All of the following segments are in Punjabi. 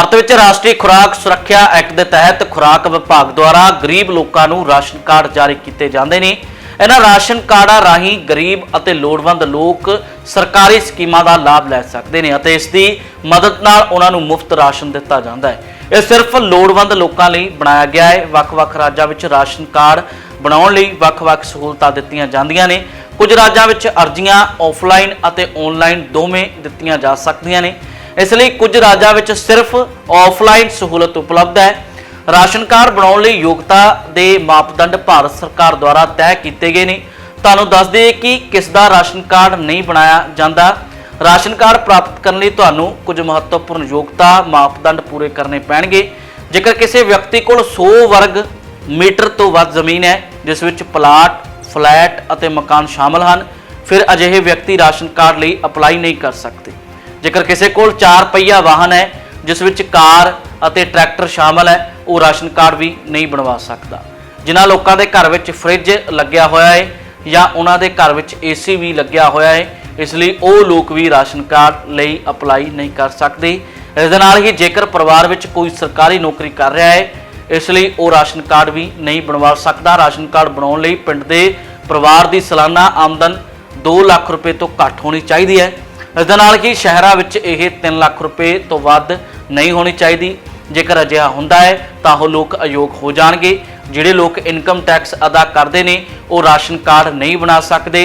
ਭਾਰਤ ਵਿੱਚ ਰਾਸ਼ਟਰੀ ਖੁਰਾਕ ਸੁਰੱਖਿਆ ਐਕਟ ਦੇ ਤਹਿਤ ਖੁਰਾਕ ਵਿਭਾਗ ਦੁਆਰਾ ਗਰੀਬ ਲੋਕਾਂ ਨੂੰ ਰਾਸ਼ਨ ਕਾਰਡ ਜਾਰੀ ਕੀਤੇ ਜਾਂਦੇ ਨੇ। ਇਹਨਾਂ ਰਾਸ਼ਨ ਕਾਰਡਾਂ ਰਾਹੀਂ ਗਰੀਬ ਅਤੇ ਲੋੜਵੰਦ ਲੋਕ ਸਰਕਾਰੀ ਸਕੀਮਾਂ ਦਾ ਲਾਭ ਲੈ ਸਕਦੇ ਨੇ ਅਤੇ ਇਸ ਦੀ ਮਦਦ ਨਾਲ ਉਹਨਾਂ ਨੂੰ ਮੁਫਤ ਰਾਸ਼ਨ ਦਿੱਤਾ ਜਾਂਦਾ ਹੈ। ਇਹ ਸਿਰਫ ਲੋੜਵੰਦ ਲੋਕਾਂ ਲਈ ਬਣਾਇਆ ਗਿਆ ਹੈ। ਵੱਖ-ਵੱਖ ਰਾਜਾਂ ਵਿੱਚ ਰਾਸ਼ਨ ਕਾਰਡ ਬਣਾਉਣ ਲਈ ਵੱਖ-ਵੱਖ ਸਹੂਲਤਾਂ ਦਿੱਤੀਆਂ ਜਾਂਦੀਆਂ ਨੇ। ਕੁਝ ਰਾਜਾਂ ਵਿੱਚ ਅਰਜ਼ੀਆਂ ਆਫਲਾਈਨ ਅਤੇ ਆਨਲਾਈਨ ਦੋਵੇਂ ਦਿੱਤੀਆਂ ਜਾ ਸਕਦੀਆਂ ਨੇ। ਇਸ ਲਈ ਕੁਝ ਰਾਜਾਂ ਵਿੱਚ ਸਿਰਫ ਆਫਲਾਈਨ ਸਹੂਲਤ ਉਪਲਬਧ ਹੈ। ਰਾਸ਼ਨ ਕਾਰਡ ਬਣਾਉਣ ਲਈ ਯੋਗਤਾ ਦੇ ਮਾਪਦੰਡ ਭਾਰਤ ਸਰਕਾਰ ਦੁਆਰਾ ਤੈਅ ਕੀਤੇ ਗਏ ਨੇ। ਤੁਹਾਨੂੰ ਦੱਸ ਦਈਏ ਕਿ ਕਿਸ ਦਾ ਰਾਸ਼ਨ ਕਾਰਡ ਨਹੀਂ ਬਣਾਇਆ ਜਾਂਦਾ। ਰਾਸ਼ਨ ਕਾਰਡ ਪ੍ਰਾਪਤ ਕਰਨ ਲਈ ਤੁਹਾਨੂੰ ਕੁਝ ਮਹੱਤਵਪੂਰਨ ਯੋਗਤਾ ਮਾਪਦੰਡ ਪੂਰੇ ਕਰਨੇ ਪੈਣਗੇ। ਜੇਕਰ ਕਿਸੇ ਵਿਅਕਤੀ ਕੋਲ 100 ਵਰਗ ਮੀਟਰ ਤੋਂ ਵੱਧ ਜ਼ਮੀਨ ਹੈ, ਜਿਸ ਵਿੱਚ ਪਲਾਟ, ਫਲੈਟ ਅਤੇ ਮਕਾਨ ਸ਼ਾਮਲ ਹਨ, ਫਿਰ ਅਜਿਹੇ ਵਿਅਕਤੀ ਰਾਸ਼ਨ ਕਾਰਡ ਲਈ ਅਪਲਾਈ ਨਹੀਂ ਕਰ ਸਕਦੇ। ਜੇਕਰ ਕਿਸੇ ਕੋਲ 4 ਪਹੀਆ ਵਾਹਨ ਹੈ, ਜਿਸ ਵਿੱਚ ਕਾਰ ਅਤੇ ਟਰੈਕਟਰ ਸ਼ਾਮਲ ਹੈ, ਉਹ ਰਾਸ਼ਨ ਕਾਰਡ ਵੀ ਨਹੀਂ ਬਣਵਾ ਸਕਦਾ। ਜਿਨ੍ਹਾਂ ਲੋਕਾਂ ਦੇ ਘਰ ਵਿੱਚ ਫ੍ਰਿਜ ਲੱਗਿਆ ਹੋਇਆ ਹੈ ਜਾਂ ਉਹਨਾਂ ਦੇ ਘਰ ਵਿੱਚ ਏਸੀ ਵੀ ਲੱਗਿਆ ਹੋਇਆ ਹੈ ਇਸ ਲਈ ਉਹ ਲੋਕ ਵੀ ਰਾਸ਼ਨ ਕਾਰਡ ਲਈ ਅਪਲਾਈ ਨਹੀਂ ਕਰ ਸਕਦੇ। ਇਸ ਦੇ ਨਾਲ ਹੀ ਜੇਕਰ ਪਰਿਵਾਰ ਵਿੱਚ ਕੋਈ ਸਰਕਾਰੀ ਨੌਕਰੀ ਕਰ ਰਿਹਾ ਹੈ ਇਸ ਲਈ ਉਹ ਰਾਸ਼ਨ ਕਾਰਡ ਵੀ ਨਹੀਂ ਬਣਵਾ ਸਕਦਾ। ਰਾਸ਼ਨ ਕਾਰਡ ਬਣਾਉਣ ਲਈ ਪਿੰਡ ਦੇ ਪਰਿਵਾਰ ਦੀ ਸਾਲਾਨਾ ਆਮਦਨ 2 ਲੱਖ ਰੁਪਏ ਤੋਂ ਘੱਟ ਹੋਣੀ ਚਾਹੀਦੀ ਹੈ। ਇਸ ਦੇ ਨਾਲ ਹੀ ਸ਼ਹਿਰਾਂ ਵਿੱਚ ਇਹ 3 ਲੱਖ ਰੁਪਏ ਤੋਂ ਵੱਧ ਨਹੀਂ ਹੋਣੀ ਚਾਹੀਦੀ। ਜੇਕਰ ਅਜਿਹਾ ਹੁੰਦਾ ਹੈ, ਤਾਂ ਉਹ ਲੋਕ ਅਯੋਗ ਹੋ ਜਾਣਗੇ। ਜਿਹੜੇ ਲੋਕ ਇਨਕਮ ਟੈਕਸ ਅਦਾ ਕਰਦੇ ਨੇ, ਉਹ ਰਾਸ਼ਨ ਕਾਰਡ ਨਹੀਂ ਬਣਾ ਸਕਦੇ।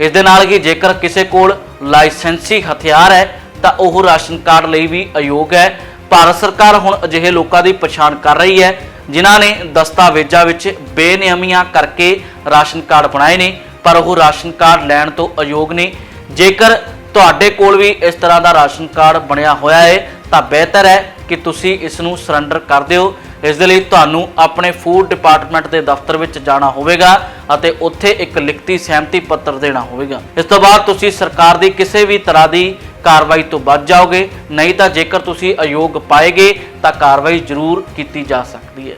ਇਸ ਦੇ ਨਾਲ ਹੀ ਜੇਕਰ ਕਿਸੇ ਕੋਲ ਲਾਇਸੈਂਸੀ ਹਥਿਆਰ ਹੈ, ਤਾਂ ਉਹ ਰਾਸ਼ਨ ਕਾਰਡ ਲਈ ਵੀ ਅਯੋਗ ਹੈ। ਭਾਰਤ ਸਰਕਾਰ ਹੁਣ ਅਜਿਹੇ ਲੋਕਾਂ ਦੀ ਪਛਾਣ ਕਰ ਰਹੀ ਹੈ, ਜਿਨ੍ਹਾਂ ਨੇ ਦਸਤਾਵੇਜ਼ਾਂ ਵਿੱਚ ਬੇਨਿਯਮੀਆਂ ਕਰਕੇ ਰਾਸ਼ਨ ਕਾਰਡ ਬਣਾਏ ਨੇ, ਪਰ ਉਹ ਰਾਸ਼ਨ ਕਾਰਡ ਲੈਣ ਤੋਂ ਅਯੋਗ ਨੇ। ਜੇਕਰ ਤੁਹਾਡੇ ਕੋਲ ਵੀ ਇਸ ਤਰ੍ਹਾਂ ਦਾ ਰਾਸ਼ਨ ਕਾਰਡ ਬਣਿਆ ਹੋਇਆ ਹੈ ਤਾਂ ਬਿਹਤਰ ਹੈ ਕਿ ਤੁਸੀਂ ਇਸ ਨੂੰ ਸਰੈਂਡਰ ਕਰ ਦਿਓ। ਇਸ ਦੇ ਲਈ ਤੁਹਾਨੂੰ ਆਪਣੇ ਫੂਡ ਡਿਪਾਰਟਮੈਂਟ ਦੇ ਦਫ਼ਤਰ ਵਿੱਚ ਜਾਣਾ ਹੋਵੇਗਾ ਅਤੇ ਉੱਥੇ ਇੱਕ ਲਿਖਤੀ ਸਹਿਮਤੀ ਪੱਤਰ ਦੇਣਾ ਹੋਵੇਗਾ। ਇਸ ਤੋਂ ਬਾਅਦ ਤੁਸੀਂ ਸਰਕਾਰ ਦੀ ਕਿਸੇ ਵੀ ਤਰ੍ਹਾਂ ਦੀ ਕਾਰਵਾਈ ਤੋਂ ਬਚ ਜਾਓਗੇ, ਨਹੀਂ ਤਾਂ ਜੇਕਰ ਤੁਸੀਂ ਅਯੋਗ ਪਾਏਗੇ, ਤਾਂ ਕਾਰਵਾਈ ਜ਼ਰੂਰ ਕੀਤੀ ਜਾ ਸਕਦੀ ਹੈ।